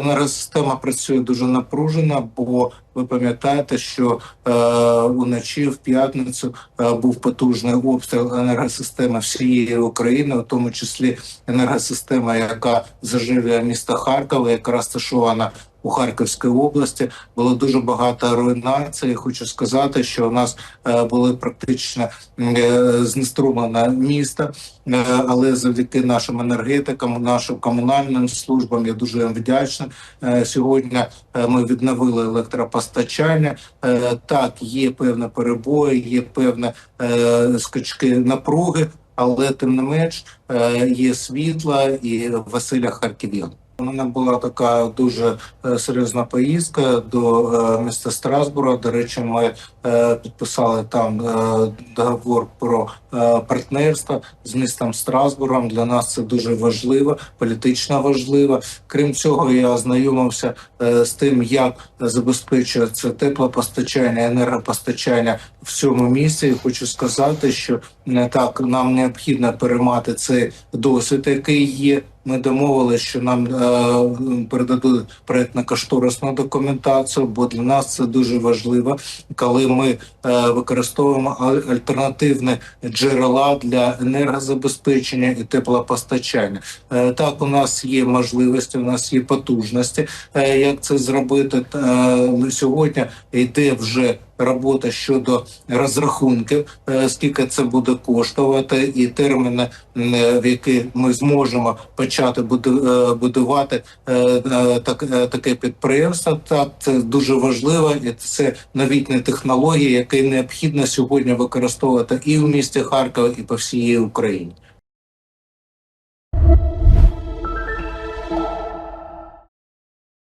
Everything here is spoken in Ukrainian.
Енергосистема працює дуже напружена, бо ви пам'ятаєте, що е, уночі в п'ятницю е, був потужний обстріл енергосистеми всієї України, у тому числі енергосистема, яка заживлює місто Харкова, яка розташована у Харківській області. Було дуже багато руйнації. Хочу сказати, що у нас е, були практично е, знеструмлено місто, е, але завдяки нашим енергетикам, нашим комунальним службам, я дуже їм вдячний. Сьогодні ми відновили електропостачання. Так, є певні перебої, є певні скачки напруги, але тим не менш є світла і Василя Харків'ян. У мене була така дуже е, серйозна поїздка до е, міста Страсбура. До речі, ми е, підписали там договор про партнерство з містом Страсбургом. Для нас це дуже важливо, політично важливо. Крім цього, я ознайомився з тим, як забезпечується теплопостачання, енергопостачання в цьому місці. І хочу сказати, що не так нам необхідно переймати цей досвід, який є. Ми домовилися, що нам е, передадуть проєктно-кошторисну документацію, бо для нас це дуже важливо, коли ми е, використовуємо аль- альтернативні джерела для енергозабезпечення і теплопостачання. Е, так, у нас є можливості, у нас є потужності, е, як це зробити. Е, сьогодні йде вже робота щодо розрахунків, е, скільки це буде коштувати, і терміни, е, в які ми зможемо почати е, будувати так, таке підприємство. Так це дуже важливо, і це новітні технології, які необхідно сьогодні використовувати і в місті Харкова, і по всій Україні.